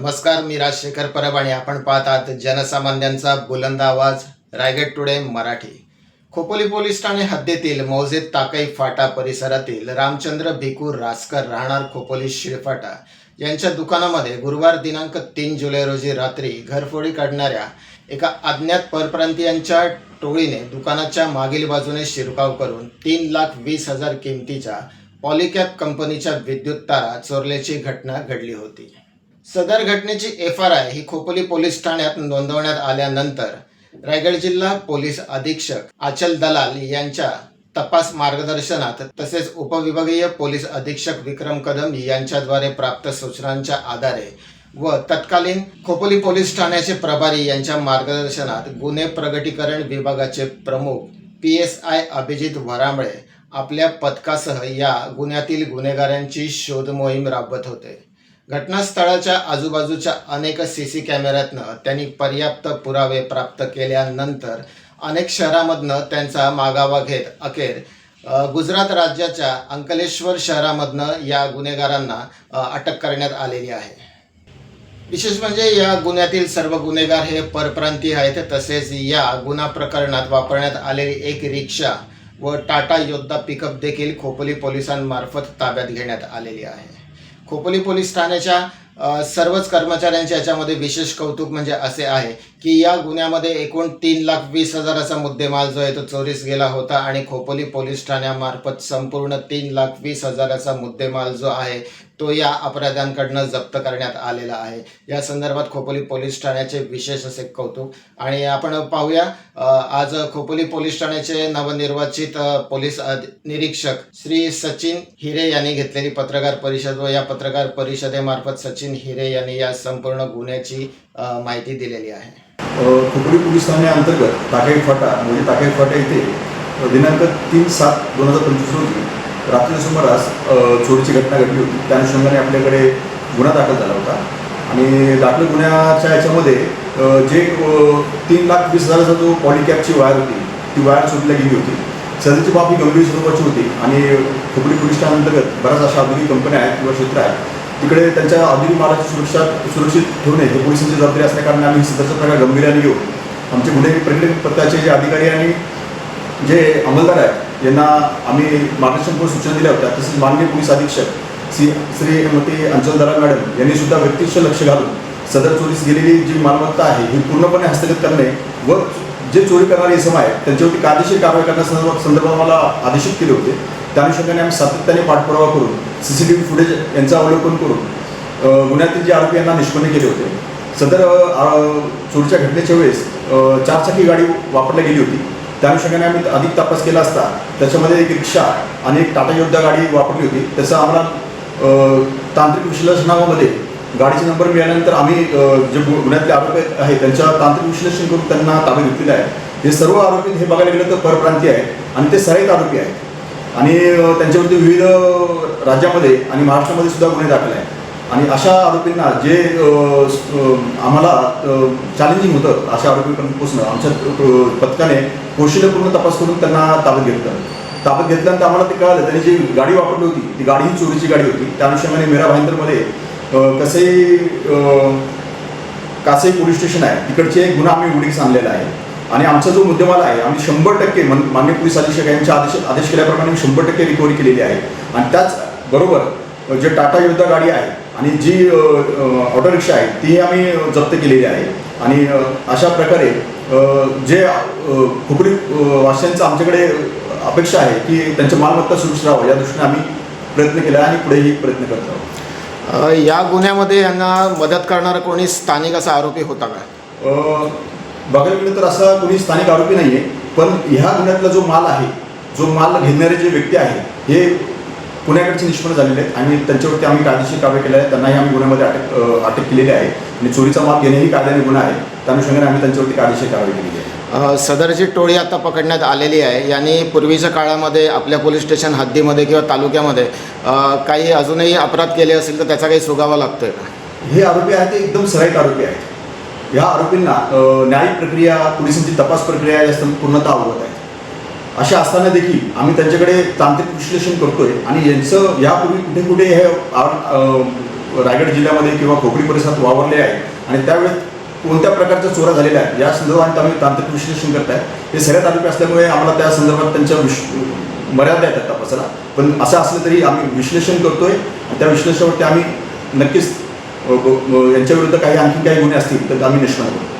नमस्कार मी राजशेखर परब आणि आपण पाहत जनसामान्यांचा बुलंद आवाज रायगड टुडे मराठी. खोपोली पोलीस ठाणे हद्दीतील मौजे ताकई फाटा परिसरातील रामचंद्र भिकू रासकर राहणार खोपोली शिळफाटा यांच्या दुकानामध्ये गुरुवार दिनांक तीन जुलै रोजी रात्री घरफोडी काढणाऱ्या एका अज्ञात परप्रांतीयांच्या टोळीने दुकानाच्या मागील बाजूने शिरकाव करून तीन लाख वीस हजार किमतीच्या पॉलिकॅप कंपनीच्या विद्युत तारा चोरल्याची घटना घडली होती. सदर घटनेची एफ आर आय ही खोपोली पोलीस ठाण्यात नोंदवण्यात आल्यानंतर रायगड जिल्हा पोलीस अधीक्षक आचल दलाल यांच्या तपास मार्गदर्शनात तसेच उपविभागीय पोलीस अधीक्षक विक्रम कदम यांच्याद्वारे प्राप्त सूचनांच्या आधारे व तत्कालीन खोपोली पोलीस ठाण्याचे प्रभारी यांच्या मार्गदर्शनात गुन्हे प्रगटीकरण विभागाचे प्रमुख P S I Abhijit Varambale आपल्या पथकासह या गुन्ह्यातील गुन्हेगारांची शोध मोहीम राबवत होते. घटनास्थळाच्या आजूबाजूच्या अनेक सी सी कॅमेऱ्यातनं त्यांनी पर्याप्त पुरावे प्राप्त केल्यानंतर अनेक शहरामधनं त्यांचा मागावा घेत अखेर गुजरात राज्याच्या अंकलेश्वर शहरामधनं या गुन्हेगारांना अटक करण्यात आलेली आहे. विशेष म्हणजे या गुन्ह्यातील सर्व गुन्हेगार हे परप्रांतीय आहेत तसेच या गुन्हा प्रकरणात वापरण्यात आलेली एक रिक्षा व टाटा योद्धा पिकअप देखील खोपोली पोलिसांमार्फत ताब्यात घेण्यात आलेली आहे. खोपोली पोलीस ठाण्याच्या सर्वच कर्मचाऱ्यांचे याच्यामध्ये विशेष कौतुक म्हणजे असे आहे की या गुन्ह्यामध्ये एकूण तीन लाख वीस हजाराचा मुद्देमाल जो आहे तो चोरीस गेला होता आणि खोपोली पोलीस ठाण्यामार्फत संपूर्ण तीन लाख वीस हजाराचा मुद्देमाल जो आहे तो या अपराध्यांकडनं जप्त करण्यात आलेला आहे. या संदर्भात खोपोली पोलीस ठाण्याचे विशेष असे कौतुक. आणि आपण पाहूया आज खोपोली पोलीस ठाण्याचे नवनिर्वाचित पोलीस निरीक्षक श्री सचिन हिरे यांनी घेतलेली पत्रकार परिषद व या पत्रकार परिषदेमार्फत सचिन हिरे यांनी या संपूर्ण गुन्ह्याची माहिती दिलेली आहे. खोपोली पोलीस ठाण्याअंतर्गत टाकाई फाटा म्हणजे टाकाई फाटा येथे दिनांक तीन सात दोन हजार पंचवीस रोजी रात्री सुमारास चोरीची घटना घडली होती. त्या अनुषंगाने आपल्याकडे गुन्हा दाखल झाला होता. आणि दाखल गुन्ह्याच्या याच्यामध्ये जे तीन लाख वीस हजाराचा जो पॉलिकॅपची वायर होती ती वायर चोरीला गेली होती. सदरची बाब ही गंभीर स्वरूपाची होती. आणि खोपडी पोलीस ठाण्याअंतर्गत बऱ्याच अशा आधुनिक कंपन्या आहेत किंवा क्षेत्र आहेत. तिकडे त्यांच्या आधुनिक मालाची सुरक्षा सुरक्षित ठेवणे हे पोलिसांची जबाबदारी असल्याकारणाने आम्ही सदरचा प्रकार गंभीर्याने घेऊ. आमचे गुन्हे प्रकट पत्राचे जे अधिकारी आणि जे अंमलदार आहेत यांना आम्ही मार्गदर्शनपूर्ण सूचना दिल्या होत्या. तसेच माननीय पोलीस अधीक्षक श्री श्रीमती अंचलदारा मॅडम यांनी सुद्धा व्यक्तिश लक्ष घालून सदर चोरीस गेलेली जी मालमत्ता आहे ही पूर्णपणे हस्तगत करणे व जे चोरी करणारे इसम आहेत त्यांच्यावरती कायदेशीर कारवाई करण्यासंदर्भात संदर्भात मला आदेशित केले होते. त्या अनुषंगाने आम्ही सातत्याने पाठपुरावा करून C C T V footage यांचं अवलोकन करून गुन्ह्यातील जे आरोपी यांना निष्पन्न केले होते. सदर चोरीच्या घटनेच्या वेळेस चारचाकी गाडी वापरली गेली होती. त्या अनुषंगाने आम्ही अधिक तपास केला असता त्याच्यामध्ये एक रिक्षा आणि एक टाटा योद्धा गाडी वापरली होती. त्याचं आम्हाला तांत्रिक विश्लेषणामध्ये गाडीचे नंबर मिळाल्यानंतर आम्ही जे गु- गुन्ह्यातले आरोपी आहेत त्यांच्या तांत्रिक विश्लेषण करून त्यांना ताब्यात घेतलेलं आहे. हे सर्व आरोपी हे बघायला गेलं तर परप्रांतीय आहेत आणि ते सराईत आरोपी आहेत. आणि त्यांच्यावरती विविध राज्यामध्ये आणि महाराष्ट्रामध्ये सुद्धा गुन्हे दाखल आहेत. आणि अशा आरोपींना जे आम्हाला चॅलेंजिंग होतं अशा आरोपीपर्यंत पोचणं आमच्या पथकाने कौशल्यपूर्ण तपास करून त्यांना ताब्यात घेतलं. ताब्यात घेतल्यानंतर आम्हाला ते कळालं त्यांनी जी गाडी वापरली होती ती गाडी ही चोरीची गाडी होती. त्या अनुषंगाने मेरा भाईंदरमध्ये कसे कासई पोलीस स्टेशन आहे तिकडचे एक गुन्हा आम्ही उघडीस आणलेला आहे. आणि आमचा जो मुद्देमाल आहे आम्ही शंभर टक्के मन- मान्य पोलीस अधीक्षक यांच्या आदेश आदेश केल्याप्रमाणे शंभर टक्के रिकव्हरी केलेली आहे. आणि त्याचबरोबर जे टाटा योद्धा गाडी आहे आणि जी ऑटो रिक्षा आहे ती आम्ही जप्त केलेली आहे. आणि अशा प्रकारे जे अ, वासियांचं आमच्याकडे अपेक्षा आहे की त्यांच्या मालमत्ता सुरक्षित राहावं या दृष्टीने आम्ही प्रयत्न केला आहे आणि पुढेही प्रयत्न करत आहोत या गुन्ह्यामध्ये यांना मदत करणारा कोणी स्थानिक असा आरोपी होता का? बघायला गेलं तर असा कोणी स्थानिक आरोपी नाही आहे पण ह्या गुन्ह्यातला जो माल आहे जो माल घेणारे जे व्यक्ती आहेत हे पुण्याकडचे निष्पन्न झालेले आहेत आणि त्यांच्यावरती आम्ही कायदेशीर कारवाई केल्या आहे. त्यांनाही आम्ही गुन्ह्यामध्ये अटक अटक केलेली आहे. आणि चोरीचा माल घेणेही कायद्याने गुन्हा आहे. त्या अनुषंगाने आम्ही त्यांच्यावरती कायदेशीर कारवाई केलेली आहे. सदरची टोळी आता पकडण्यात आलेली आहे. यांनी पूर्वीच्या काळामध्ये आपल्या पोलीस स्टेशन हद्दीमध्ये किंवा तालुक्यामध्ये काही अजूनही अपराध केले असेल तर त्याचा काही सुगावा लागतोय का? हे आरोपी आहेत ते एकदम सराईत आरोपी आहेत. ह्या आरोपींना न्यायिक प्रक्रिया पोलिसांची तपास प्रक्रिया या सं- पूर्णतः अवगत आहे. अशा असताना देखील आम्ही त्यांच्याकडे तांत्रिक विश्लेषण करतोय आणि यांचं यापूर्वी कुठे कुठे हे रायगड जिल्ह्यामध्ये किंवा खोकडी परिसरात वावरले आहे आणि त्यावेळेस कोणत्या प्रकारच्या चोऱ्या झालेल्या आहेत या संदर्भात आम्ही तांत्रिक विश्लेषण करत आहे हे सगळ्या तालुके असल्यामुळे आम्हाला त्या संदर्भात त्यांच्या विश मर्यादा येतात तपासाला पण असं असलं तरी आम्ही विश्लेषण करतोय आणि त्या विश्लेषणावरती आम्ही नक्कीच यांच्याविरुद्ध यांच्या विरुद्ध काही आणखी काही गुन्हे असतील तर आम्ही निष्पन्न करतो.